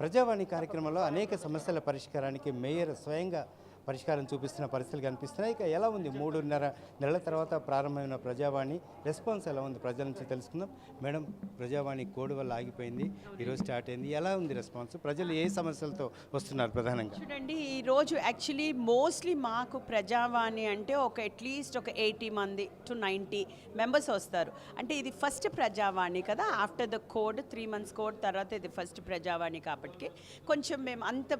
ప్రజావాణి కార్యక్రమంలో అనేక సమస్యల పరిష్కారానికి మేయర్ స్వయంగా పరిష్కారం చూపిస్తున్న పరిస్థితులు కనిపిస్తున్నాయి. ఇక ఎలా ఉంది? మూడున్నర నెలల తర్వాత ప్రారంభమైన ప్రజావాణి రెస్పాన్స్ ఎలా ఉంది? ప్రజల నుంచి తెలుసుకుందాం. మేడం ప్రజావాణి కోడ్ వల్ల ఆగిపోయింది. ఈరోజు స్టార్ట్ అయింది. ఎలా ఉంది రెస్పాన్స్? ప్రజలు ఏ సమస్యలతో వస్తున్నారు ప్రధానంగా? చూడండి ఈరోజు యాక్చువల్లీ మోస్ట్లీ మాకు ప్రజావాణి అంటే ఒక అట్లీస్ట్ ఒక ఎయిటీ మంది టు నైంటీ మెంబర్స్ వస్తారు. అంటే ఇది ఫస్ట్ ప్రజావాణి కదా? After the code three months code తర్వాత ఇది ఫస్ట్ ప్రజావాణి కాబట్టి. కొంచెం మేము అంత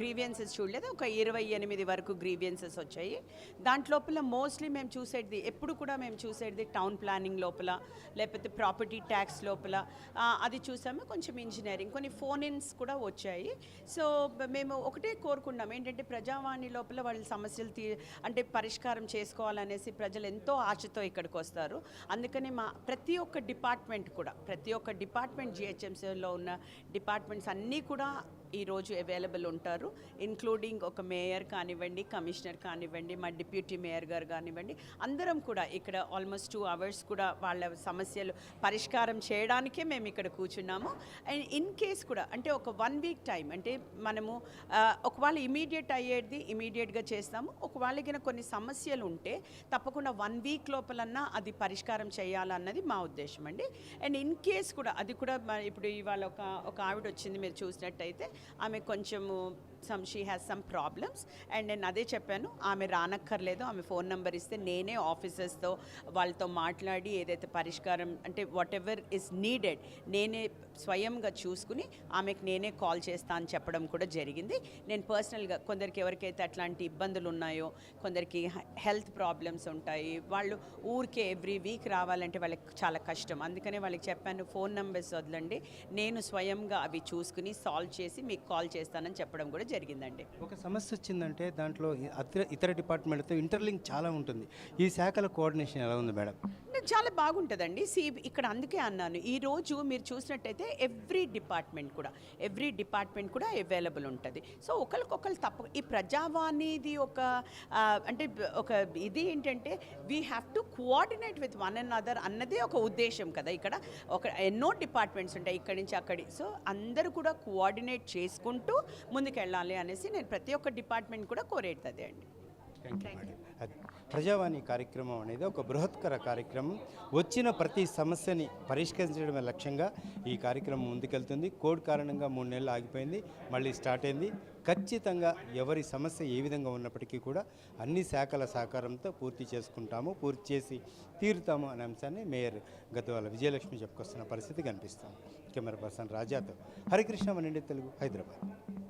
గ్రీవియన్సెస్ చూడలేదు. ఒక ఇరవై ఎనిమిది వరకు గ్రీవియన్సెస్ వచ్చాయి. దాంట్లోపల మోస్ట్లీ మేము చూసేది ఎప్పుడు కూడా మేము చూసేది టౌన్ ప్లానింగ్ లోపల లేకపోతే ప్రాపర్టీ ట్యాక్స్ లోపల. అది చూసాము. కొంచెం ఇంజనీరింగ్ కొన్ని ఫోన్ ఇన్స్ కూడా వచ్చాయి. సో మేము ఒకటే కోరుకున్నాం. ఏంటంటే ప్రజావాణి లోపల వాళ్ళ సమస్యలు తీ అంటే పరిష్కారం చేసుకోవాలనేసి ప్రజలు ఎంతో ఆశతో ఇక్కడికి వస్తారు. అందుకని మా ప్రతి ఒక్క డిపార్ట్మెంట్ కూడా ప్రతి ఒక్క డిపార్ట్మెంట్ జిహెచ్ఎంసీలో ఉన్న డిపార్ట్మెంట్స్ అన్నీ కూడా ఈరోజు అవైలబుల్ ఉంటారు. ఇన్క్లూడింగ్ ఒక మేయర్ కానివ్వండి కమిషనర్ కానివ్వండి మా డిప్యూటీ మేయర్ గారు కానివ్వండి అందరం కూడా ఇక్కడ ఆల్మోస్ట్ టూ అవర్స్ కూడా వాళ్ళ సమస్యలు పరిష్కారం చేయడానికే మేము ఇక్కడ కూర్చున్నాము. అండ్ ఇన్ కేస్ కూడా అంటే ఒక వన్ వీక్ టైం అంటే మనము ఒకవేళ ఇమీడియట్ అయ్యేది ఇమీడియట్గా చేస్తాము. ఒకవేళ గిన కొన్ని సమస్యలు ఉంటే తప్పకుండా వన్ వీక్ లోపలన్నా అది పరిష్కారం చేయాలన్నది మా ఉద్దేశం అండి. అండ్ ఇన్ కేస్ కూడా అది కూడా ఇప్పుడు ఇవాళ ఒక ఒక ఆవిడ వచ్చింది మీరు చూసినట్టయితే ఆమె కొంచెము some she has some problems and నేను అదే చెప్పాను ఆమె రానక్కర్లేదు ఆమె ఫోన్ నెంబర్ ఇస్తే నేనే ఆఫీసర్స్తో వాళ్ళతో మాట్లాడి ఏదైతే పరిష్కారం అంటే వాట్ ఎవర్ ఇస్ నీడెడ్ నేనే స్వయంగా చూసుకుని ఆమెకు నేనే కాల్ చేస్తా అని చెప్పడం కూడా జరిగింది. నేను పర్సనల్గా కొందరికి ఎవరికైతే అట్లాంటి ఇబ్బందులు ఉన్నాయో కొందరికి హెల్త్ ప్రాబ్లమ్స్ ఉంటాయి వాళ్ళు ఊరికే ఎవ్రీ వీక్ రావాలంటే వాళ్ళకి చాలా కష్టం. అందుకనే వాళ్ళకి చెప్పాను ఫోన్ నెంబర్స్ వదలండి. నేను స్వయంగా అవి చూసుకుని సాల్వ్ చేసి మీకు కాల్ చేస్తానని చెప్పడం కూడా జరిగిందండి. ఒక సమస్య వచ్చిందంటే దాంట్లో ఇతర డిపార్ట్మెంట్తో ఇంటర్లింక్ చాలా ఉంటుంది. ఈ శాఖల కోఆర్డినేషన్ ఎలా ఉంది మేడం? చాలా బాగుంటుందండి. సి ఇక్కడ అందుకే అన్నాను. ఈ రోజు మీరు చూసినట్టయితే ఎవ్రీ డిపార్ట్మెంట్ కూడా ఎవ్రీ డిపార్ట్మెంట్ కూడా అవైలబుల్ ఉంటుంది. సో ఒకరికొకరు తప్ప ఈ ప్రజావాణిది ఒక అంటే ఒక ఇది ఏంటంటే we have to coordinate with one and other అన్నదే ఒక ఉద్దేశం కదా ఇక్కడ. ఒక ఎన్నో డిపార్ట్మెంట్స్ ఉంటాయి ఇక్కడి నుంచి అక్కడి. సో అందరూ కూడా కోఆర్డినేట్ చేసుకుంటూ ముందుకెళ్ళాలి. అనేసి నేను ప్రతి ఒక్క డిపార్ట్మెంట్ కూడా కోరేది అదే అండి ప్రజావాణి కార్యక్రమం అనేది ఒక బృహత్కర కార్యక్రమం. వచ్చిన ప్రతి సమస్యని పరిష్కరించడమే లక్ష్యంగా ఈ కార్యక్రమం ముందుకెళ్తుంది. కోడ్ కారణంగా మూడు నెలలు ఆగిపోయింది మళ్ళీ స్టార్ట్ అయింది. ఖచ్చితంగా ఎవరి సమస్య ఏ విధంగా ఉన్నప్పటికీ కూడా అన్ని శాఖల సహకారంతో పూర్తి చేసుకుంటాము పూర్తి చేసి తీరుతాము అనే అంశాన్ని మేయర్ గద్వాల విజయలక్ష్మి చెప్పుకొస్తున్న పరిస్థితి కనిపిస్తుంది. కెమెరా పర్సన్ రాజాతో హరికృష్ణ మనండి తెలుగు హైదరాబాద్.